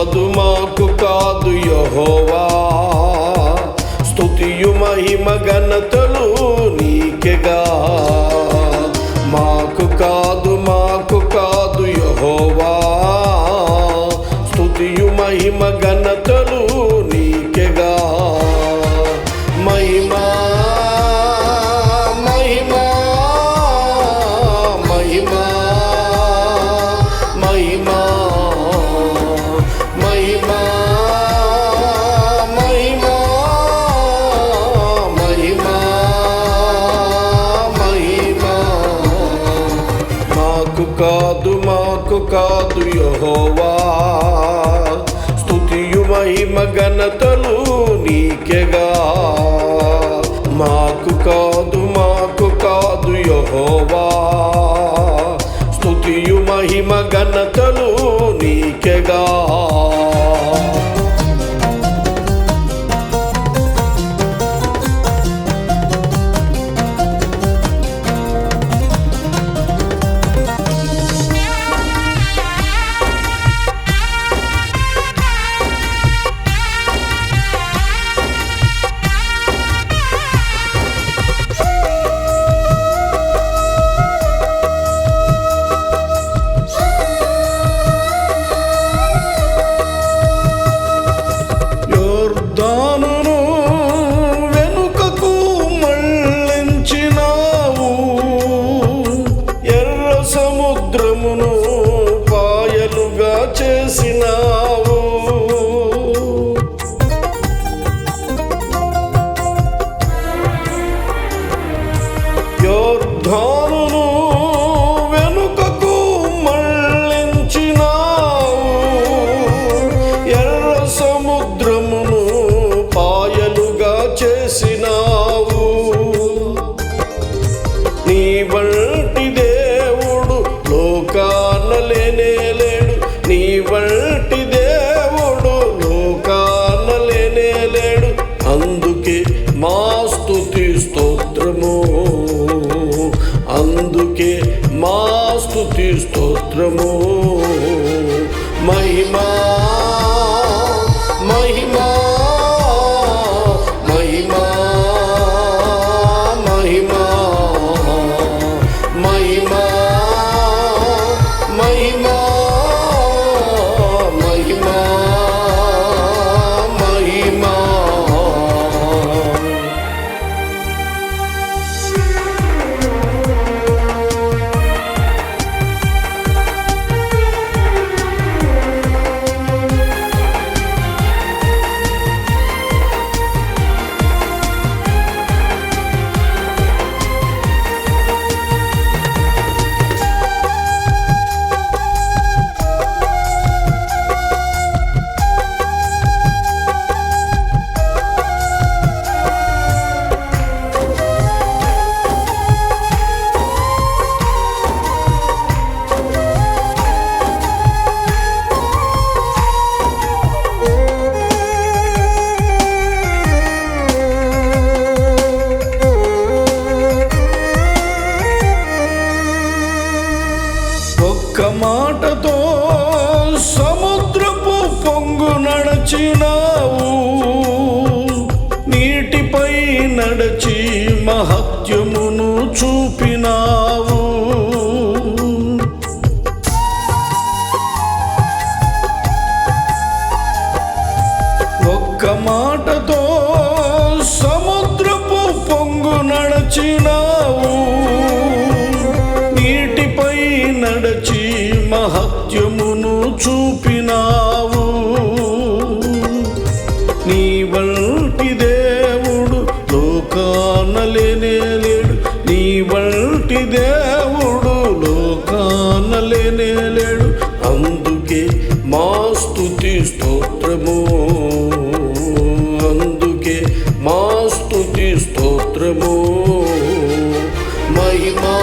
కాదు మాకు కాదు యహోవా. స్థుతియు మహిమ ఘనతలు నీకెగా మాకు కాదు మాకు కాదు యహోవా. స్థుతియు మహిమ కాదు మాకు కాదు యహోవా. స్తుతియు మహిమ ఘనతలు నీకెగా యోర్ధానును వెనుకకు మళ్ళించినావు. ఎర్ర సముద్రమును పాయలుగా చేసినావు. నీ వల్ల మా స్థుతి స్తోత్రము మహిమా మహిమా మహిమా. నడచి మహత్యమును చూపినావు. ఒక్క మాటతో సముద్రపు పొంగు నడచినావు. నీటిపై నడచి మహత్యమును చూపినావు. స్తోత్రము మహిమా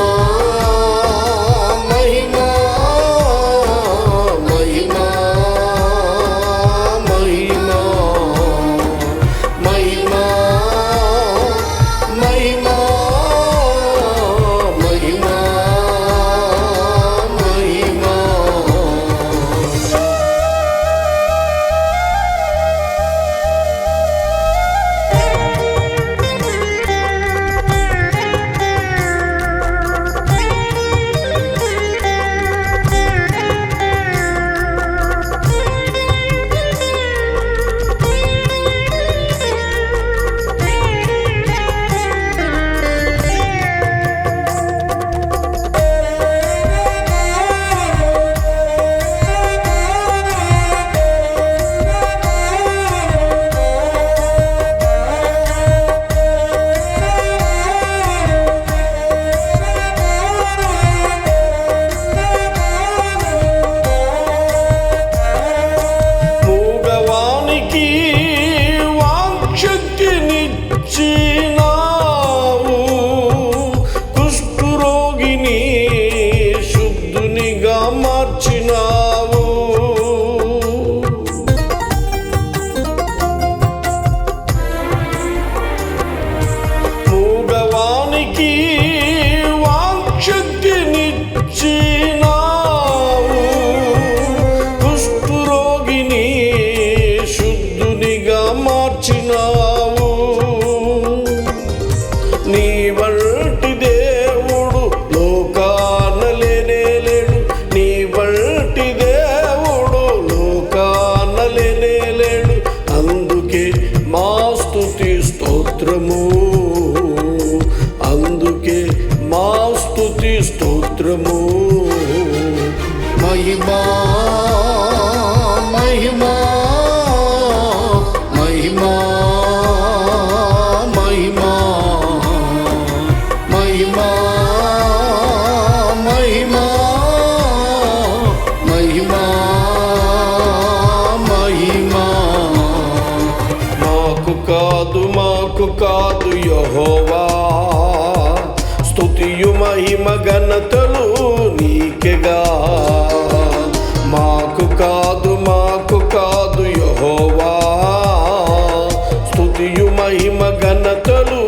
more. మాకు కాదు మాకు కాదు యహోవా. స్థుతియు మహిమ ఘనతలు నీకెగా మాకు కాదు మాకు కాదు యహోవా. స్థుతియు మహిమ ఘనతలు